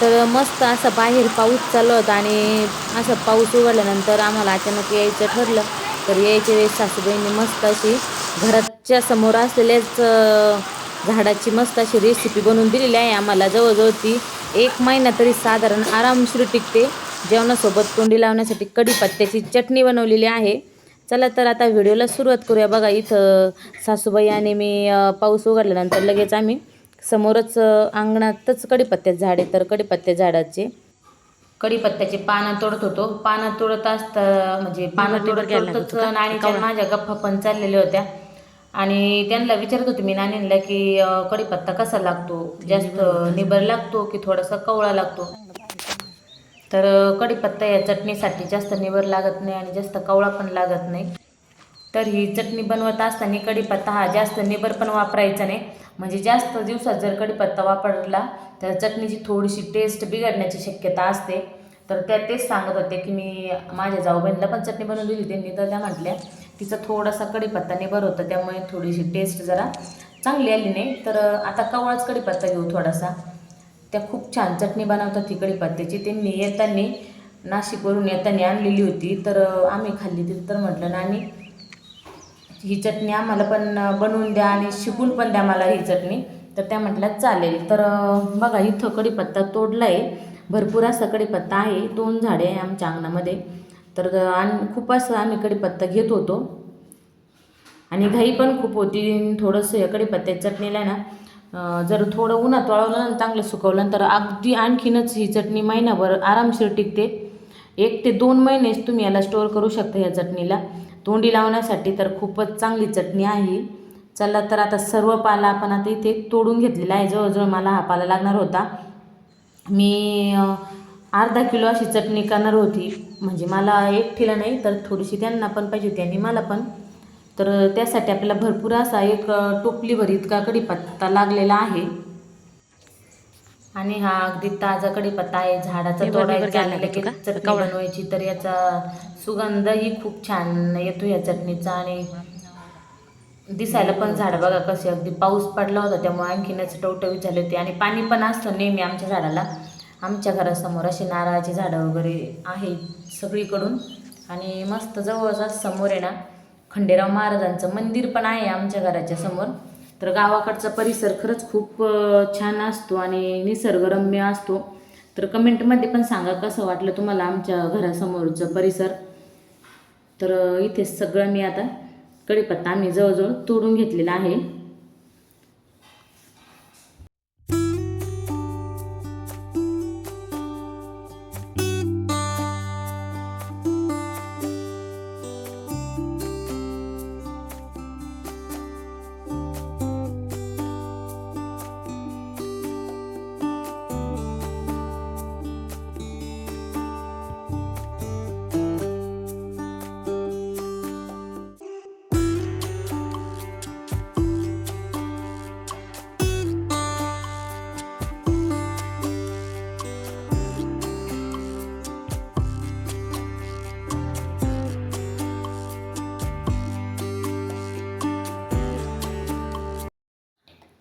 तर मस्त असं बाहेर पाऊस चालू होता आणि असं पाऊस उघडल्यानंतर आम्हाला अचानक यायचं ठरलं. तर यायच्या वेळेस सासूबाईंनी मस्त अशी घराच्या समोर असलेल्याच झाडाची मस्त अशी रेसिपी बनवून दिलेली आहे आम्हाला. जवळजवळ ती एक महिना तरी साधारण आरामशीर टिकते. जेवणासोबत तोंडी लावण्यासाठी कढीपत्त्याची चटणी बनवलेली आहे. चला तर आता व्हिडिओला सुरुवात करूया. बघा इथं सासूबाई आणि मी पाऊस उघडल्यानंतर लगेच आम्ही समोरच अंगणातच कढीपत्त्याचं झाड आहे तर कढीपत्त्या झाडाचे. कढीपत्त्याचे पानं तोडत होतो. पानं तोडत असता म्हणजे पानं तोडत तोडतच नाणीच्या माझ्या गप्पा पण चाललेल्या होत्या. आणि त्यांना विचारत होते मी नानींना की अं, कढीपत्ता कसा लागतो? जास्त निबर लागतो की थोडासा कवळा लागतो? तर अ, कढीपत्ता या चटणीसाठी जास्त निबर लागत नाही आणि जास्त कवळा पण लागत नाही. तर ही चटणी बनवत असताना कढीपत्ता हा जास्त निबर पण वापरायचा नाही. म्हणजे जास्त दिवसात जर कढीपत्ता वापरला तर चटणीची थोडीशी टेस्ट बिघडण्याची शक्यता असते. तर त्या तेच सांगत होते की मी माझ्या जाऊबाईंना पण चटणी बनवून दिली त्यांनी तर त्या म्हटल्या तिचा थोडासा कढीपत्ता निबर होता त्यामुळे थोडीशी टेस्ट जरा चांगली आली नाही. तर आता कवळाच कढीपत्ता घेऊ थोडासा. त्या खूप छान चटणी बनवतात ती कढीपत्त्याची त्यांनी येताना नाशिकवरून येताना आणलेली होती. तर आम्ही खाल्ली ती. तर म्हटलं नानी ही चटणी आम्हाला पण बनवून द्या आणि शिकून पण द्या मला ही चटणी. तर त्या म्हटल्या चालेल. तर बघा इथं कढीपत्ता तोडला आहे भरपूर असा कढीपत्ता आहे. दोन झाडे आहे आमच्या अंगणामध्ये. तर आणि खूप असं आम्ही कढीपत्ता घेत होतो. आणि घाई पण खूप होती. थोडंसं या कढीपत्त्याच्या चटणीला ना जर थोडं उन्हात वाळवलं आणि चांगलं सुकवलं तर अगदी आणखीनच ही चटणी महिनाभर आरामशीर टिकते. एक ते दोन महिनेच तुम्ही याला स्टोअर करू शकता या चटणीला. तोंडी लावण्यासाठी तर खूपच चांगली चटणी आहे. चला तर आता सर्व पाला आपण आता इथे तोडून घेतलेला आहे. जवळजवळ मला हा पाला लागणार होता. मी अर्धा किलो अशी चटणी करणार होती. म्हणजे मला एक एकटीला नाही तर थोडीशी त्यांना पण पाहिजे होती आणि मला पण. तर त्यासाठी आपल्याला भरपूर असा एक अ, टोपलीभर इतका कढीपत्ता लागलेला आहे. आणि हा अगदी ताजा कढीपत्ता आहे झाडाचा तोडायचा आणि लगेच चटणी बनवायची तर याचा सुगंधही खूप छान येतो या चटणीचा आणि दिसायला पण झाड बघा कसे अगदी पाऊस पडला होता त्यामुळे आणखीनच टवटवीत झाले होते. आणि पाणी पण असतं नेहमी आमच्या झाडाला. आमच्या घरासमोर अशी नारळाची झाडं वगैरे आहेत सगळीकडून. आणि मस्त जवळच समोर आहे ना खंडेराव महाराजांचं मंदिर पण आहे आमच्या घराच्या समोर. तर गावाकडचा परिसर खरंच खूप छान असतो आणि निसर्गरम्य असतो. तर कमेंटमध्ये पण सांगा कसं वाटलं तुम्हाला आमच्या घरासमोरचं परिसर? तर इथे सगळं मी आता कढीपत्ता आम्ही जवळजवळ तोडून घेतलेला आहे.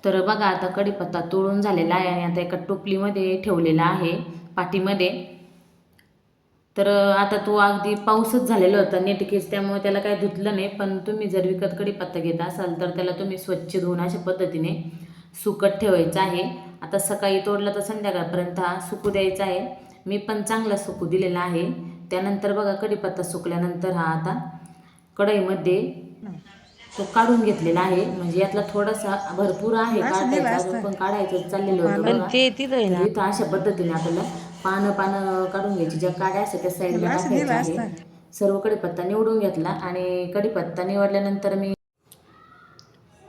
तर बघा आता कढीपत्ता तोडून झालेला आहे आणि आता एका टोपलीमध्ये ठेवलेला आहे पाठीमध्ये. तर आता तो अगदी पाऊसच झालेला होता नेटकेच त्यामुळे त्याला काही धुतलं नाही. पण तुम्ही जर विकत कढीपत्ता घेत असाल तर त्याला तुम्ही स्वच्छ धुवून अशा पद्धतीने सुकत ठेवायचं आहे. आता सकाळी तोडलं तर संध्याकाळपर्यंत हा सुकू द्यायचा आहे. मी पण चांगला सुकू दिलेला आहे. त्यानंतर बघा कढीपत्ता सुकल्यानंतर हा आता कढईमध्ये तो काढून घेतलेला आहे. म्हणजे यातला थोडासा भरपूर आहे काढायचा पण काढायचं चाललेलं होतं इथं अशा पद्धतीने आपल्याला पानं पानं काढून घ्यायची. ज्या काड्या असतात त्या साईडला टाकायच्या आहे सर्व कढीपत्ता निवडून घेतला आणि कढीपत्ता निवडल्यानंतर मी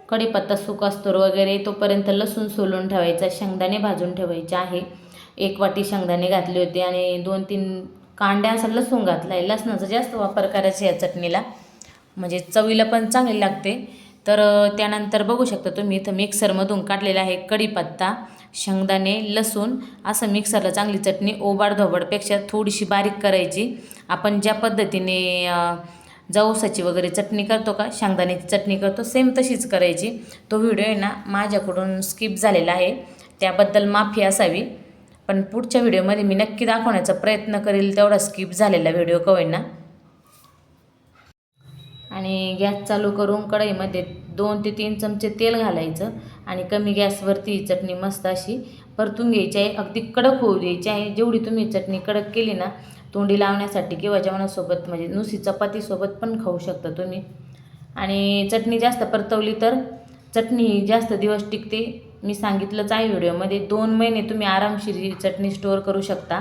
कढीपत्ता सुक असतो वगैरे तोपर्यंत लसूण सोलून ठेवायचा शेंगदाणे भाजून ठेवायचे आहे. एक वाटी शेंगदाणे घातले होते आणि दोन तीन कांड्या असं लसूण घातला आहे लसणाचा जास्त वापर करायचा या चटणीला. म्हणजे चवीला पण चांगली लागते. तर त्यानंतर बघू शकता तुम्ही इथं मिक्सरमधून काढलेला आहे कढीपत्ता शेंगदाणे लसूण असं मिक्सरला चांगली चटणी ओबाड धोबडपेक्षा थोडीशी बारीक करायची. आपण ज्या पद्धतीने जवसाची वगैरे चटणी करतो का शेंगदाण्याची चटणी करतो सेम तशीच करायची. तो व्हिडिओ आहे ना माझ्याकडून स्किप झालेला आहे. त्याबद्दल माफी असावी. पण पुढच्या व्हिडिओमध्ये मी नक्की दाखवण्याचा प्रयत्न करेल तेवढा स्किप झालेला व्हिडिओ कवेना. आणि गॅस चालू करून कढईमध्ये दोन ते तीन चमचे तेल घालायचं आणि कमी गॅसवरती ही चटणी मस्त अशी परतून घ्यायची आहे. अगदी कडक होऊ द्यायची आहे. जेवढी तुम्ही चटणी कडक केली ना तोंडी लावण्यासाठी किंवा जेवणासोबत म्हणजे नुसती चपातीसोबत पण खाऊ शकता तुम्ही. आणि चटणी जास्त परतवली तर चटणी ही जास्त दिवस टिकते. मी सांगितलंच आहे व्हिडिओमध्ये दोन महिने तुम्ही आरामशीर ही चटणी स्टोअर करू शकता.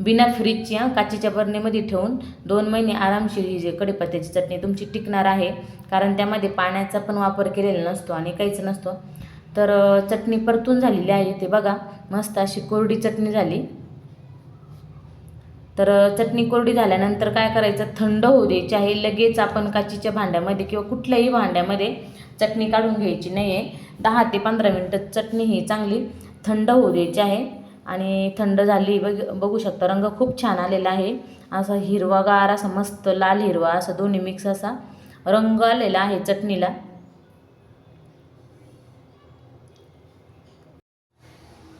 बिना फ्रीजच्या काचेच्या बरणीमध्ये ठेवून दोन महिने आरामशीर ही जे कढीपत्त्याची चटणी तुमची टिकणार आहे कारण त्यामध्ये पाण्याचा पण वापर केलेला नसतो आणि काहीच नसतो. तर चटणी परतून झालेली आहे ते बघा मस्त अशी कोरडी चटणी झाली. तर चटणी कोरडी झाल्यानंतर काय करायचं थंड होऊ द्यायची आहे लगेच आपण काचीच्या भांड्यामध्ये किंवा कुठल्याही भांड्यामध्ये चटणी काढून घ्यायची नाही आहे दहा ते पंधरा मिनटं चटणी ही चांगली थंड होऊ द्यायची आहे. आणि थंड झाली बघ बघू शकता. रंग खूप छान आलेला आहे. असा हिरवागार असा मस्त लाल हिरवा असा दोन्ही मिक्स असा रंग आलेला आहे चटणीला.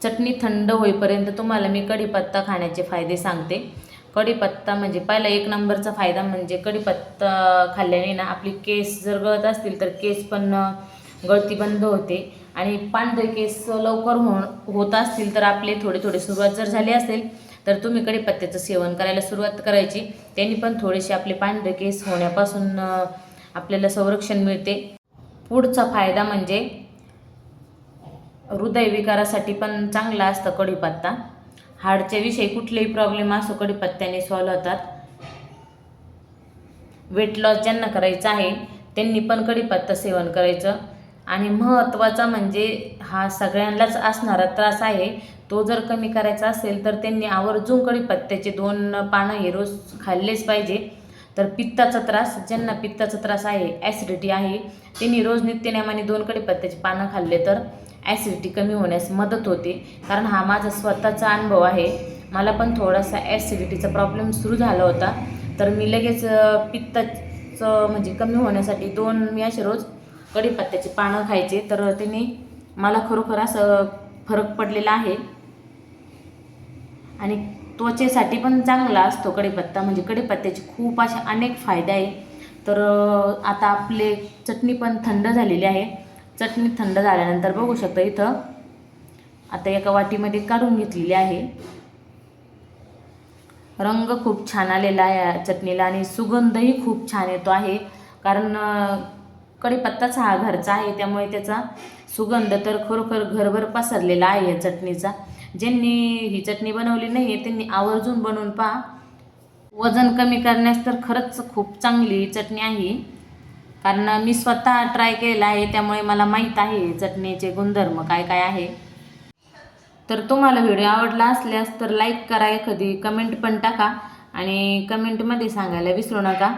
चटणी थंड होईपर्यंत तुम्हाला मी कढीपत्ता खाण्याचे फायदे सांगते. कढीपत्ता म्हणजे पहिला एक नंबरचा फायदा म्हणजे कढीपत्ता खाल्ल्याने ना आपली केस जर गळत असतील तर केस पण गळती बंद होते. आणि पांढरे केस लवकर हो होत असतील तर आपले थोडे थोडे सुरुवात जर झाली असेल तर तुम्ही कढीपत्त्याचं सेवन करायला सुरुवात करायची. त्यांनी पण थोडेसे आपले पांढरे केस होण्यापासून आपल्याला संरक्षण मिळते. पुढचा फायदा म्हणजे हृदयविकारासाठी पण चांगला असतं कढीपत्ता हाडच्या विषयी कुठलेही प्रॉब्लेम असो कढीपत्त्याने सॉल्व होतात. वेट लॉस ज्यांना करायचं आहे त्यांनी पण कढीपत्ता सेवन करायचं. आणि महत्त्वाचा म्हणजे हा सगळ्यांनाच असणारा त्रास आहे तो जर कमी करायचा असेल तर त्यांनी आवर्जून कढीपत्त्याचे दोन पानं हे रोज खाल्लेच पाहिजे. तर पित्ताचा त्रास ज्यांना पित्ताचा त्रास आहे ॲसिडिटी आहे त्यांनी रोज नित्यनेमाने दोन कढीपत्त्याचे पानं खाल्ले तर ॲसिडिटी कमी होण्यास मदत होते. कारण हा माझा स्वतःचा अनुभव आहे. मला पण थोडासा ॲसिडिटीचा प्रॉब्लेम सुरू झाला होता. तर मी लगेच पित्ताचं म्हणजे कमी होण्यासाठी दोन मी असे रोज कढीपत्त्याची पानं खायचे तर त्यांनी मला खरोखर असं फरक पडलेला आहे. आणि त्वचेसाठी पण चांगला असतो कढीपत्ता म्हणजे कढीपत्त्याचे खूप असे अनेक फायदे आहे. तर आता आपले चटणी पण थंड झालेली आहे. चटणी थंड झाल्यानंतर बघू शकता इथं आता एका वाटीमध्ये काढून घेतलेली आहे. रंग खूप छान आलेला आहे या चटणीला आणि सुगंधही खूप छान येतो आहे. कारण कढीपत्ताच हा घरचा आहे त्यामुळे त्याचा सुगंध तर खरोखर घरभर पसरलेला आहे या चटणीचा. ज्यांनी ही चटणी बनवली नाही आहे त्यांनी आवर्जून बनवून पहा. वजन कमी करण्यास तर खरंच खूप चांगली चटणी आहे. कारण मी स्वतः ट्राय केलेला आहे त्यामुळे मला माहीत आहे चटणीचे गुणधर्म काय काय आहे. तर तुम्हाला व्हिडिओ आवडला असल्यास तर लाईक करा एखादी कमेंट पण टाका आणि कमेंटमध्ये सांगायला विसरू नका.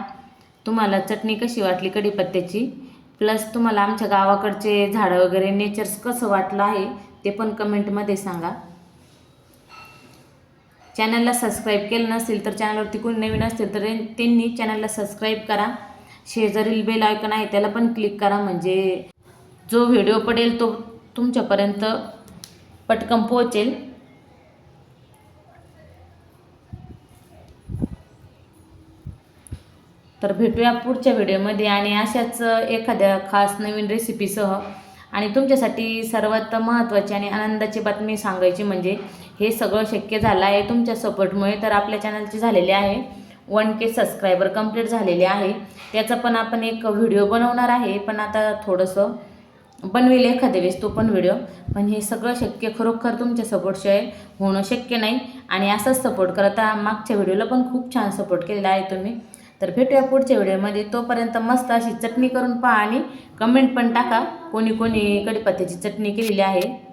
तुम्हाला चटणी कशी वाटली कढीपत्त्याची? प्लस तुम्हाला आमच्या गावाकडचे झाडं वगैरे नेचर्स कसं वाटलं आहे ते पण कमेंटमध्ये सांगा. चॅनलला सबस्क्राईब केलं नसेल तर चॅनलवरती कोणी नवीन असतील तर त्यांनी चॅनलला सबस्क्राईब करा. शेजारील बेल आयकन आहे त्याला पण क्लिक करा. म्हणजे जो व्हिडिओ पडेल तो तुमच्यापर्यंत पटकन पोहोचेल. तर भेटूया पुढच्या व्हिडिओमध्ये आणि अशाच एखाद्या खास नवीन रेसिपीसह. आणि तुमच्यासाठी सर्वात महत्त्वाची आणि आनंदाची बातमी सांगायची म्हणजे हे सगळं शक्य झालं आहे तुमच्या सपोर्टमुळे तर आपल्या चॅनलची झालेली आहे. वन के सबस्क्रायबर कंप्लीट झालेले आहे. त्याचा पण आपण एक व्हिडिओ बनवणार आहे पण आता थोडंसं बनवेल एखाद्या वेळेस तो पण व्हिडिओ. पण हे सगळं शक्य खरोखर तुमच्या सपोर्टशिवाय होणं शक्य नाही. आणि असंच सपोर्ट करता मागच्या व्हिडिओला पण खूप छान सपोर्ट केलेला आहे तुम्ही. तर भेटूया पुढच्या व्हिडिओमध्ये. तोपर्यंत मस्त अशी चटणी करून पहा आणि कमेंट पण टाका. कोणी कोणी कडीपत्त्याची चटणी केलेली आहे.